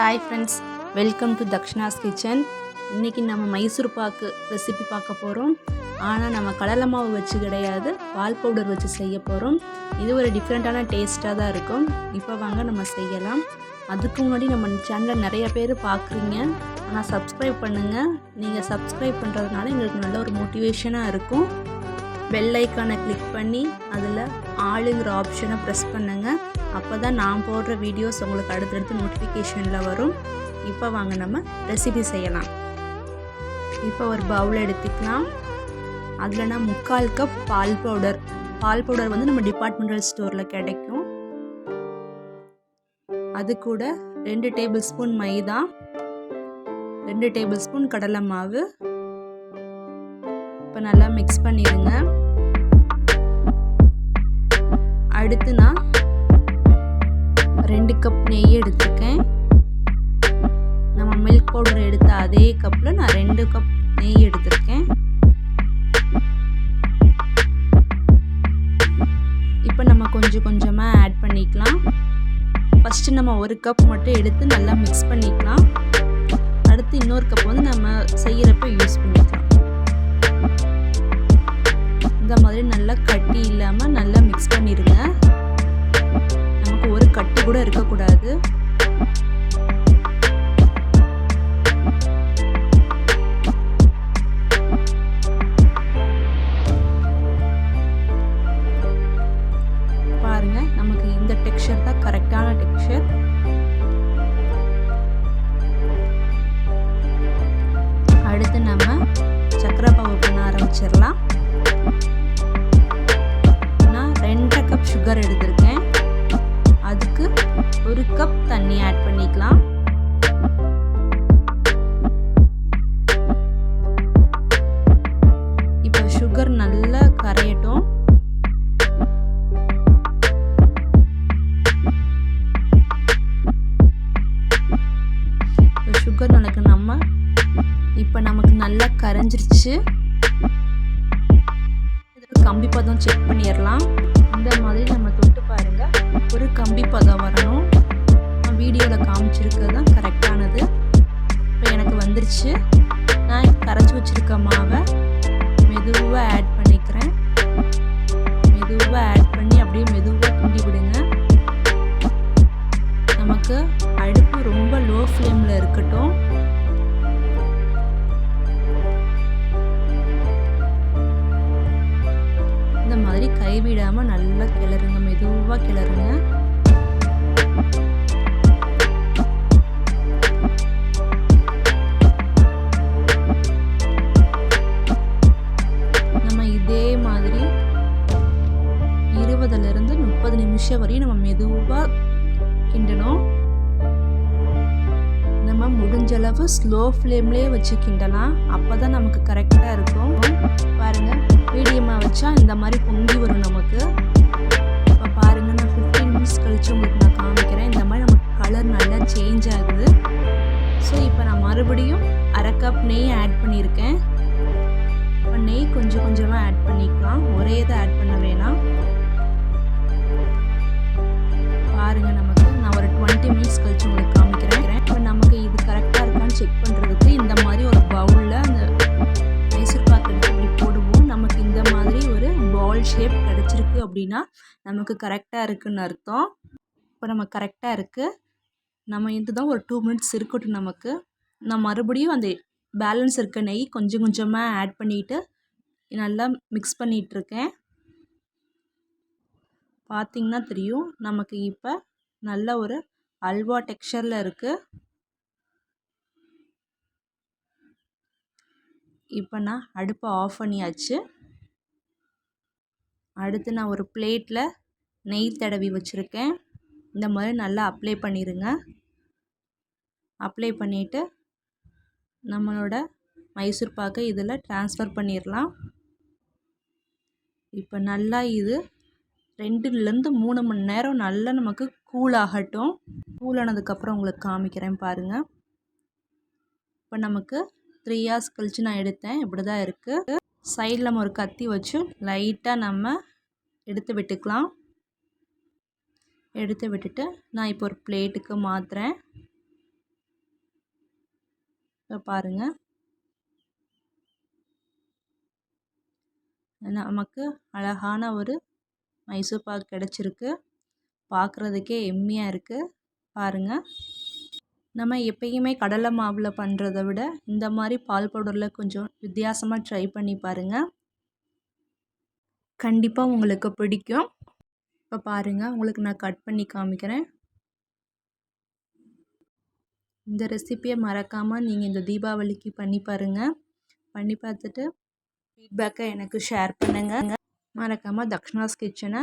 Hi friends welcome to Dakshana's kitchen இன்றைக்கி நம்ம Mysore pak recipe பார்க்க போகிறோம் ஆனால் நம்ம கடலை மாவு வச்சு கிடையாது. பால் பவுடர் வச்சு செய்ய போகிறோம் இது ஒரு டிஃப்ரெண்ட்டான டேஸ்ட்டாக தான் இருக்கும். இப்போ வாங்க நம்ம செய்யலாம். அதுக்கு முன்னாடி நம்ம சேனலை நிறைய பேர் பார்க்குறீங்க. ஆனால் சப்ஸ்கிரைப் பண்ணுங்கள் நீங்கள் சப்ஸ்கிரைப் பண்ணுறதுனால எங்களுக்கு நல்ல ஒரு மோட்டிவேஷனாக இருக்கும். பெல் ஐக்கானை கிளிக் பண்ணி அதில் ஆளுங்கிற ஆப்ஷனை ப்ரெஸ் பண்ணுங்கள் அப்போ தான் நான் போடுற வீடியோஸ் உங்களுக்கு அடுத்தடுத்து நோட்டிஃபிகேஷனில் வரும். இப்போ வாங்க நம்ம ரெசிபி செய்யலாம். இப்போ ஒரு பவுல் எடுத்துக்கலாம். அதில் நான் முக்கால் கப் பால் பவுடர் பால் பவுடர் வந்து நம்ம டிபார்ட்மெண்டல் ஸ்டோரில் கிடைக்கும். அது கூட ரெண்டு டேபிள் ஸ்பூன் மைதா ரெண்டு டேபிள் ஸ்பூன் கடலை மாவு. இப்போ நல்லா மிக்ஸ் பண்ணிடுங்க. அடுத்து நான் ரெண்டு கப் நெய் எடுத்திருக்கேன். நம்ம மில்க் பவுடர் எடுத்த அதே கப்பில் நான் ரெண்டு கப் நெய் எடுத்திருக்கேன். இப்போ நம்ம கொஞ்சம் கொஞ்சமாக ஆட் பண்ணிக்கலாம். ஃபஸ்ட்டு நம்ம ஒரு கப் மட்டும் எடுத்து நல்லா மிக்ஸ் பண்ணிக்கலாம். அடுத்து இன்னொரு கப் வந்து நம்ம செய்கிறப்ப யூஸ் பண்ணிக்கலாம் கூட இருக்கக்கூடாது. நல்லா கரைஞ்சிருச்சு. கம்பி பதம் செக் பண்ணிடலாம். இந்த மாதிரி நம்ம தொட்டு பாருங்கள் ஒரு கம்பி பதம் வரணும். நான் வீடியோவில் காமிச்சிருக்கிறது தான் கரெக்டானது. இப்போ எனக்கு வந்துருச்சு. நான் கரைச்சி வச்சுருக்க மாவை மெதுவாக ஆட் பண்ணிக்கிறேன். மெதுவாக ஆட் பண்ணி அப்படியே மெதுவாக கிண்டி விடுங்க. நமக்கு அடுப்பு ரொம்ப லோ ஃப்ளேமில் இருக்கட்டும். கைவிடாமல் நல்லா கிளறுங்க மெதுவாக கிளறுங்க. நம்ம இதே மாதிரி இருபதுலேருந்து முப்பது நிமிஷம் வரையும் நம்ம மெதுவாக கிண்டணும். நம்ம முடிஞ்ச அளவு ஸ்லோ ஃப்ளேம்லேயே வச்சு கிண்டலாம் அப்போ தான் நமக்கு கரெக்டாக இருக்கும் பாருங்கள் மீடியமாக வச்சா இந்த மாதிரி பொங்கி வரும் நமக்கு. இப்போ பாருங்கள் நான் ஃபிஃப்டீன் மினிட்ஸ் கழித்து உங்களுக்கு நான் காமிக்கிறேன். இந்த மாதிரி நமக்கு கலர் நல்லா சேஞ்ச் ஆகுது. ஸோ இப்போ நான் மறுபடியும் அரை கப் நெய் ஆட் பண்ணியிருக்கேன். இப்போ நெய் கொஞ்சம் கொஞ்சமாக ஆட் பண்ணிக்கலாம். ஒரே இதை ஆட் பண்ண வேணும். ஷேப் கிடச்சிருக்கு அப்படின்னா நமக்கு கரெக்டாக இருக்குன்னு அர்த்தம். இப்போ நம்ம கரெக்டாக இருக்குது நம்ம இதுதான் ஒரு டூ மினிட்ஸ் இருக்கட்டும் நமக்கு. நான் மறுபடியும் அந்த பேலன்ஸ் இருக்க நெய் கொஞ்சம் கொஞ்சமாக ஆட் பண்ணிவிட்டு நல்லா மிக்ஸ் பண்ணிகிட்ருக்கேன் பார்த்திங்கன்னா தெரியும் நமக்கு இப்போ நல்ல ஒரு அல்வா டெக்ஸ்சரில் இருக்குது இப்போ நான் அடுப்பை ஆஃப் பண்ணியாச்சு. அடுத்து நான் ஒரு பிளேட்டில் நெய் தடவி வச்சுருக்கேன். இந்த மாதிரி நல்லா அப்ளை பண்ணிடுங்க அப்ளை பண்ணிவிட்டு நம்மளோட மைசூர் பாக்கை இதில் ட்ரான்ஸ்ஃபர் பண்ணிடலாம் இப்போ நல்லா இது ரெண்டுலேருந்து மூணு மணி நேரம் நல்லா நமக்கு கூல் ஆகட்டும். கூல் ஆனதுக்கப்புறம் உங்களுக்கு காமிக்கிறேன் பாருங்கள் இப்போ நமக்கு த்ரீ ஹார்ஸ் கழித்து நான் எடுத்தேன். இப்படி தான் இருக்குது சைடில் நம்ம ஒரு கத்தி வச்சு லைட்டாக நம்ம எடுத்து விட்டுக்கலாம். எடுத்து விட்டுட்டு நான் இப்போ ஒரு பிளேட்டுக்கு மாற்றுறேன் இப்போ பாருங்கள் நமக்கு அழகான ஒரு மைசூர் பாக் கிடச்சிருக்கு. பார்க்குறதுக்கே எம்மியாக இருக்குது பாருங்கள் நம்ம எப்பயுமே கடலை மாவில் பண்ணுறத விட இந்த மாதிரி பால் பவுடரில் கொஞ்சம் வித்தியாசமாக ட்ரை பண்ணி பாருங்கள் கண்டிப்பாக உங்களுக்கு பிடிக்கும். இப்போ பாருங்கள் உங்களுக்கு நான் கட் பண்ணி காமிக்கிறேன். இந்த ரெசிப்பியை மறக்காமல் நீங்கள் இந்த தீபாவளிக்கு பண்ணி பாருங்கள் பண்ணி பார்த்துட்டு ஃபீட்பேக்கை எனக்கு ஷேர் பண்ணுங்கள் மறக்காமல் தக்ஷனாஸ் கிச்சனை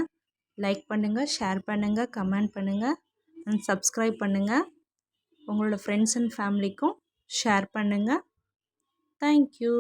லைக் பண்ணுங்கள் ஷேர் பண்ணுங்கள் கமெண்ட் பண்ணுங்கள் அண்ட் சப்ஸ்கிரைப் பண்ணுங்கள் உங்களோட ஃப்ரெண்ட்ஸ் அண்ட் ஃபேமிலிக்கும் ஷேர் பண்ணுங்கள் தேங்க்யூ